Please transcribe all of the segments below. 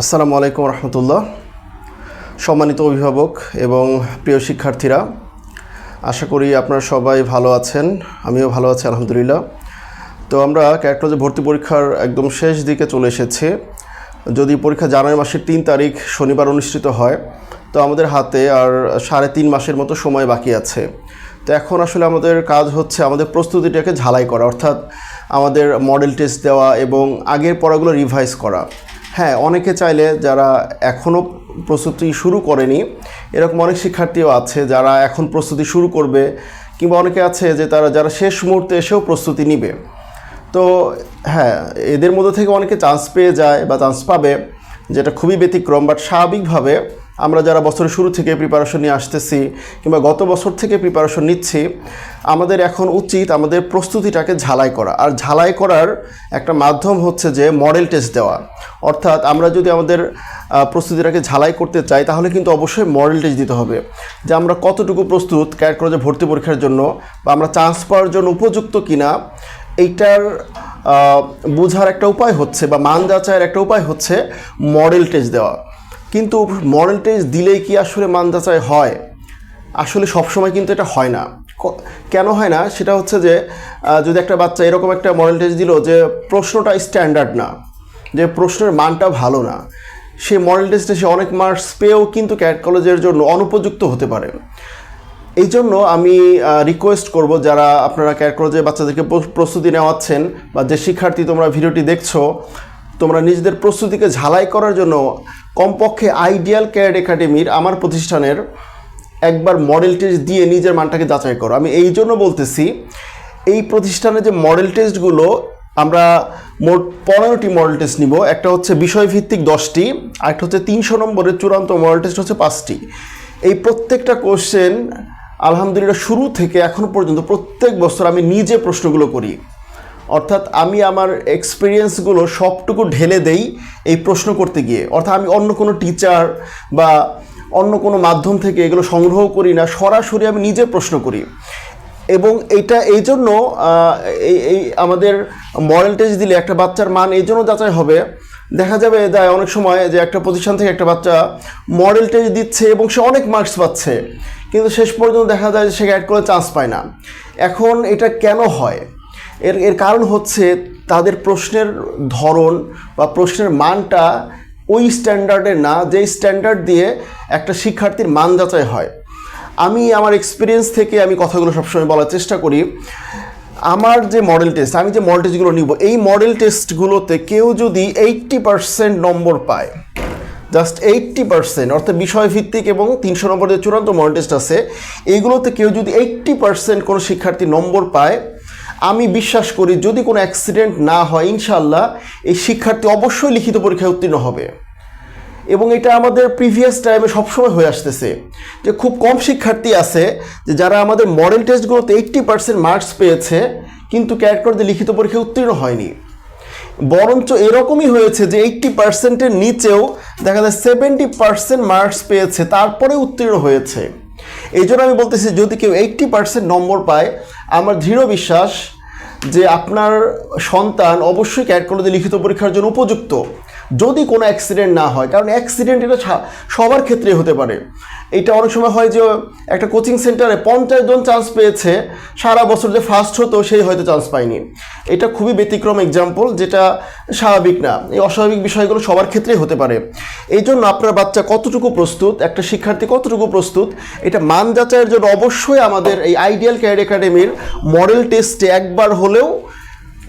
আসসালামু আলাইকুম রহমতুল্লাহ। সম্মানিত অভিভাবক এবং প্রিয় শিক্ষার্থীরা, আশা করি আপনারা সবাই ভালো আছেন, আমিও ভালো আছি, আলহামদুলিল্লাহ। তো আমরা ক্যারেক্টার ভর্তি পরীক্ষার একদম শেষ দিকে চলে এসেছি। যদি পরীক্ষা জানুয়ারি মাসের তিন তারিখ শনিবার অনুষ্ঠিত হয়, তো আমাদের হাতে আর সাড়ে তিন মাসের মতো সময় বাকি আছে। তো এখন আসলে আমাদের কাজ হচ্ছে আমাদের প্রস্তুতিটাকে ঝালাই করা, অর্থাৎ আমাদের মডেল টেস্ট দেওয়া এবং আগের পড়াগুলো রিভাইজ করা। হ্যাঁ অনেকে চাইলে যারা এখনও প্রস্তুতি শুরু করেনি, এরকম অনেক শিক্ষার্থীও আছে যারা এখন প্রস্তুতি শুরু করবে, কিংবা অনেকে আছে যে তারা, যারা শেষ মুহূর্তে এসেও প্রস্তুতি নিবে। তো হ্যাঁ এদের মধ্যে থেকে অনেকে চান্স পেয়ে যায় বা চান্স পাবে, যেটা খুবই ব্যতিক্রম বাট স্বাভাবিকভাবে আমরা যারা বছরের শুরু থেকে প্রিপারেশন নিয়ে আসতেছি কিংবা গত বছর থেকে প্রিপারেশন নিচ্ছি, আমাদের এখন উচিত আমাদের প্রস্তুতিটাকে ঝালাই করা। আর ঝালাই করার একটা মাধ্যম হচ্ছে যে মডেল টেস্ট দেওয়া। অর্থাৎ আমরা যদি আমাদের প্রস্তুতিটাকে ঝালাই করতে চাই, তাহলে কিন্তু অবশ্যই মডেল টেস্ট দিতে হবে। যে আমরা কতটুকু প্রস্তুত ক্যারেক্ট কলেজে ভর্তি পরীক্ষার জন্য, বা আমরা চান্স পাওয়ার জন্য উপযুক্ত কিনা, এইটার বোঝার একটা উপায় হচ্ছে, বা মান যাচাইয়ের একটা উপায় হচ্ছে মডেল টেস্ট দেওয়া। কিন্তু মডেল টেস্ট দিলেই কি আসলে মান যাচাই হয়? আসলে সবসময় কিন্তু এটা হয় না। কেন হয় না? সেটা হচ্ছে যে যদি একটা বাচ্চা এরকম একটা মডেল টেস্ট দিল যে প্রশ্নটা স্ট্যান্ডার্ড না, যে প্রশ্নের মানটা ভালো না, সে মডেল টেস্টে সে অনেক মার্কস পেয়েও কিন্তু ক্যাট কলেজের জন্য অনুপযুক্ত হতে পারে। এই জন্য আমি রিকোয়েস্ট করব যারা আপনারা ক্যাট কলেজে বাচ্চাদেরকে প্রস্তুতি নেওয়াচ্ছেন বা যে শিক্ষার্থী তোমরা ভিডিওটি দেখছ, তোমরা নিজেদের প্রস্তুতিকে ঝালাই করার জন্য কমপক্ষে আইডিয়াল ক্যাড একাডেমির আমার প্রতিষ্ঠানের একবার মডেল টেস্ট দিয়ে নিজের মানটাকে যাচাই করো। আমি এই জন্য বলতেছি, এই প্রতিষ্ঠানে যে মডেল টেস্টগুলো আমরা মোট পনেরোটি মডেল টেস্ট নিব। একটা হচ্ছে বিষয়ভিত্তিক দশটি, আরেকটা হচ্ছে তিনশো নম্বরের চূড়ান্ত মডেল টেস্ট হচ্ছে পাঁচটি। এই প্রত্যেকটা কোশ্চেন আলহামদুলিল্লাহ, শুরু থেকে এখনও পর্যন্ত প্রত্যেক বছর আমি নিজে প্রশ্নগুলো করি। অর্থাৎ আমি আমার এক্সপিরিয়েন্সগুলো সবটুকু ঢেলে দেই এই প্রশ্ন করতে গিয়ে। অর্থাৎ আমি অন্য কোনো টিচার বা অন্য কোনো মাধ্যম থেকে এগুলো সংগ্রহ করি না, সরাসরি আমি নিজে প্রশ্ন করি। এবং এটা এই জন্য এই আমাদের মডেল টেস্ট দিলে একটা বাচ্চার মান এই জন্য যাচাই হবে। দেখা যাবে যে অনেক সময় যে একটা প্রতিষ্ঠান থেকে একটা বাচ্চা মডেল টেস্ট দিচ্ছে এবং সে অনেক মার্কস পাচ্ছে, কিন্তু শেষ পর্যন্ত দেখা যায় যে সে অ্যাড করে চান্স পায় না। এখন এটা কেন হয়? এর এর কারণ হচ্ছে তাদের প্রশ্নের ধরন বা প্রশ্নের মানটা ওই স্ট্যান্ডার্ডের না যে স্ট্যান্ডার্ড দিয়ে একটা শিক্ষার্থীর মান যাচাই হয়। আমি আমার এক্সপিরিয়েন্স থেকে আমি কথাগুলো সবসময় বলার চেষ্টা করি। আমার যে মডেল টেস্ট আমি যে মডেল টেস্টগুলো নিব, এই মডেল টেস্টগুলোতে কেউ যদি এইট্টি পার্সেন্ট নম্বর পায় জাস্ট এইট্টি পার্সেন্ট অর্থাৎ বিষয়ভিত্তিক এবং তিনশো নম্বর যে চূড়ান্ত মডেল টেস্ট আছে, এইগুলোতে কেউ যদি এইট্টি পার্সেন্ট কোনো শিক্ষার্থী নম্বর পায় আমি বিশ্বাস করি যদি কোনো অ্যাক্সিডেন্ট না হয় ইনশাল্লাহ এই শিক্ষার্থী অবশ্যই লিখিত পরীক্ষায় উত্তীর্ণ হবে। এবং এটা আমাদের প্রিভিয়াস টাইমে সবসময় হয়ে আসতেছে যে খুব কম শিক্ষার্থী আছে যে যারা আমাদের মডেল টেস্টগুলোতে এইট্টি পার্সেন্ট মার্কস পেয়েছে, কিন্তু ক্যারেক্টারদের লিখিত পরীক্ষায় উত্তীর্ণ হয়নি। বরঞ্চ এরকমই হয়েছে যে এইট্টি পার্সেন্টের নিচেও দেখা যায় সেভেন্টি পার্সেন্ট মার্কস পেয়েছে, তারপরে উত্তীর্ণ হয়েছে। এই জন্য আমি বলতেছি, যদি কেউ এইট্টি পার্সেন্ট নম্বর পায়, আমার দৃঢ় বিশ্বাস যে আপনার সন্তান অবশ্যই ক্যাট কলেজে লিখিত পরীক্ষার জন্য উপযুক্ত। যদি কোনো অ্যাক্সিডেন্ট না হয়, কারণ অ্যাক্সিডেন্ট এটা সবার ক্ষেত্রেই হতে পারে। এটা অনেক সময় হয় যে, একটা কোচিং সেন্টারে পঞ্চাশ জন চান্স পেয়েছে, সারা বছর যে ফার্স্ট হতো, সেই হয়তো চান্স পায়নি। এটা খুবই ব্যতিক্রম এক্সাম্পল যেটা স্বাভাবিক না। এই অস্বাভাবিক বিষয়গুলো সবার ক্ষেত্রেই হতে পারে। এই জন্য আপনার বাচ্চা কতটুকু প্রস্তুত, একটা শিক্ষার্থী কতটুকু প্রস্তুত, এটা মান যাচাইয়ের জন্য অবশ্যই আমাদের এই আইডিয়াল ক্যারিয়ার একাডেমির মডেল টেস্টে একবার হলেও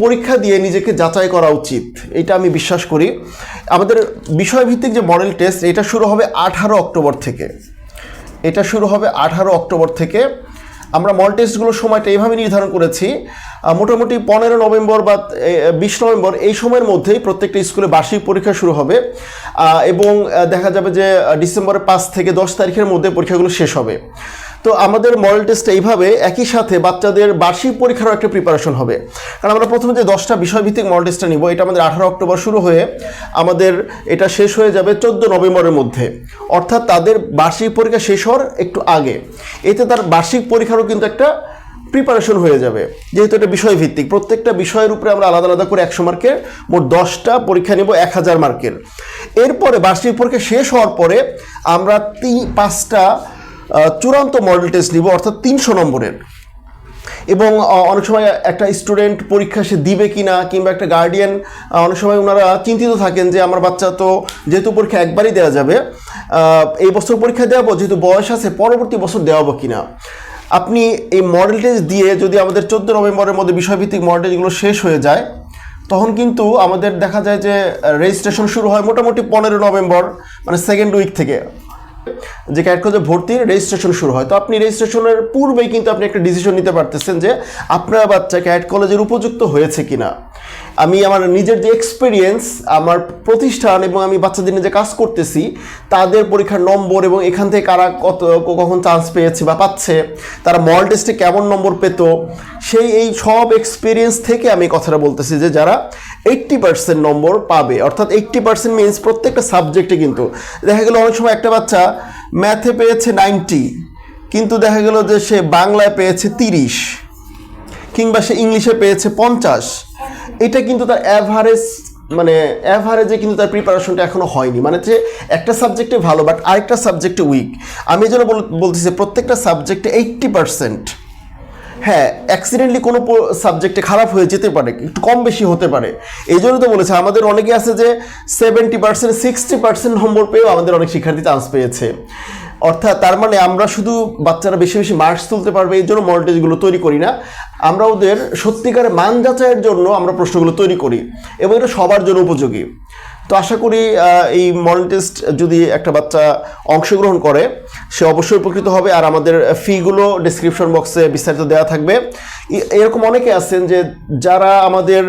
পরীক্ষা দিয়ে নিজেকে যাচাই করা উচিত, এটা আমি বিশ্বাস করি। আমাদের বিষয়ভিত্তিক যে মডেল টেস্ট, এটা শুরু হবে আঠারো অক্টোবর থেকে। এটা শুরু হবে আঠারো অক্টোবর থেকে। আমরা মডেল টেস্টগুলোর সময়টা এইভাবে নির্ধারণ করেছি মোটামুটি পনেরো নভেম্বর বা বিশ নভেম্বর, এই সময়ের মধ্যেই প্রত্যেকটা স্কুলে বার্ষিক পরীক্ষা শুরু হবে। এবং দেখা যাবে যে ডিসেম্বরের পাঁচ থেকে দশ তারিখের মধ্যে পরীক্ষাগুলো শেষ হবে। তো আমাদের মডেল টেস্ট এইভাবে, একই সাথে বাচ্চাদের বার্ষিক পরীক্ষারও একটা প্রিপারেশন হবে। কারণ আমরা প্রথমে যে দশটা বিষয়ভিত্তিক মডেল টেস্টটা নিব, এটা আমাদের আঠারো অক্টোবর শুরু হয়ে আমাদের এটা শেষ হয়ে যাবে চোদ্দ নভেম্বরের মধ্যে। অর্থাৎ তাদের বার্ষিক পরীক্ষা শেষ হওয়ার একটু আগে। এতে তার বার্ষিক পরীক্ষারও কিন্তু একটা প্রিপারেশন হয়ে যাবে। যেহেতু এটা বিষয়ভিত্তিক, প্রত্যেকটা বিষয়ের উপরে আমরা আলাদা আলাদা করে একশো মার্কের মোট দশটা পরীক্ষা নেব এক হাজার মার্কের এরপরে বার্ষিক পরীক্ষা শেষ হওয়ার পরে আমরা তিন, পাঁচটা চূড়ান্ত মডেল টেস্ট নিব, অর্থাৎ তিনশো নম্বরের। এবং অনেক সময় একটা স্টুডেন্ট পরীক্ষা সে দিবে কি না কিংবা একটা গার্ডিয়ান অনেক সময় ওনারা চিন্তিত থাকেন যে আমার বাচ্চা তো যেহেতু পরীক্ষা একবারই দেওয়া যাবে এই বছর পরীক্ষা দেওয়াবো যেহেতু বয়স আছে, পরবর্তী বছর দেওয়াবো কি না আপনি এই মডেল টেস্ট দিয়ে যদি আমাদের চোদ্দ নভেম্বরের মধ্যে বিষয়ভিত্তিক মডেল টেস্টগুলো শেষ হয়ে যায়, তখন কিন্তু আমাদের দেখা যায় যে রেজিস্ট্রেশন শুরু হয় মোটামুটি পনেরো নভেম্বর মানে সেকেন্ড উইক থেকে। যে ক্যাট কলেজে ভর্তির রেজিস্ট্রেশন শুরু হয়। তো আপনি রেজিস্ট্রেশনের পূর্বেই কিন্তু আপনি একটা ডিসিশন নিতে পারতেছেন যে আপনার বাচ্চা ক্যাট কলেজের উপযুক্ত হয়েছে কিনা। আমি আমার নিজের যে এক্সপিরিয়েন্স আমার প্রতিষ্ঠান এবং আমি বাচ্চাদের নিয়ে যে কাজ করতেছি, তাদের পরীক্ষার নম্বর এবং এখান থেকে কারা কত, কখন চান্স পেয়েছে বা পাচ্ছে, তারা মল টেস্টে কেমন নম্বর পেত, সেই, এই সব এক্সপিরিয়েন্স থেকে আমি কথাটা বলতেছি যে যারা এইট্টি পার্সেন্ট নম্বর পাবে, অর্থাৎ এইট্টি পার্সেন্ট মিনস প্রত্যেকটা সাবজেক্টে কিন্তু। দেখা গেল অনেক সময় একটা বাচ্চা ম্যাথে পেয়েছে নাইনটি কিন্তু দেখা গেল যে সে বাংলায় পেয়েছে তিরিশ, কিংবা সে ইংলিশে পেয়েছে পঞ্চাশ এটা কিন্তু তার অ্যাভারেজ মানে অ্যাভারেজে কিন্তু তার প্রিপারেশনটা এখনও হয়নি। মানে যে একটা সাবজেক্টে ভালো বাট আরেকটা সাবজেক্টে উইক আমি বল- বলতেছি প্রত্যেকটা সাবজেক্টে এইট্টি পার্সেন্ট হ্যাঁ অ্যাক্সিডেন্টলি কোনো সাবজেক্টে খারাপ হয়ে যেতে পারে, একটু কম বেশি হতে পারে। এই জন্য তো বলেছে, আমাদের অনেকে আছে যে seventy percent sixty percent number পেয়েও আমাদের অনেক শিক্ষার্থী চান্স পেয়েছে। অর্থাৎ তার মানে আমরা শুধু বাচ্চারা বেশি বেশি মার্কস তুলতে পারবে, এই জন্য মল্টেজগুলো তৈরি করি না। আমরা ওদের সত্যিকারের মান যাচাইয়ের জন্য আমরা প্রশ্নগুলো তৈরি করি এবং এটা সবার জন্য উপযোগী। তো আশা করি এই মডেল টেস্ট যদি একটা বাচ্চা অংশগ্রহণ করে, সে অবশ্যই উপকৃত হবে। আর আমাদের ফিগুলো ডিসক্রিপশন বক্সে বিস্তারিত দেওয়া থাকবে। এরকম অনেকে আছেন যে যারা আমাদের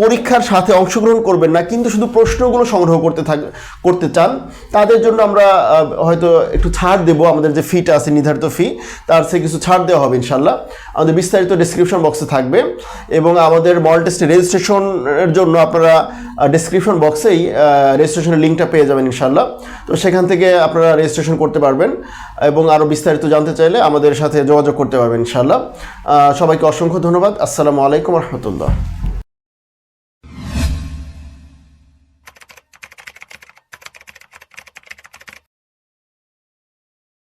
পরীক্ষার সাথে অংশগ্রহণ করবেন না, কিন্তু শুধু প্রশ্নগুলো সংগ্রহ করতে থাক, করতে চান, তাদের জন্য আমরা হয়তো একটু ছাড় দেবো। আমাদের যে ফিটা আছে, নির্ধারিত ফি তার সে কিছু ছাড় দেওয়া হবে ইনশাল্লাহ আমাদের বিস্তারিত ডিসক্রিপশন বক্সে থাকবে। এবং আমাদের মল টেস্টের রেজিস্ট্রেশনের জন্য আপনারা ডিসক্রিপশন বক্সেই রেজিস্ট্রেশনের লিঙ্কটা পেয়ে যাবেন ইনশাল্লাহ তো সেখান থেকে আপনারা রেজিস্ট্রেশন করতে পারবেন এবং আরও বিস্তারিত জানতে চাইলে আমাদের সাথে যোগাযোগ করতে পারবেন ইনশাল্লাহ সবাইকে অসংখ্য ধন্যবাদ। আসসালামু আলাইকুম রহমতুল্লাহ।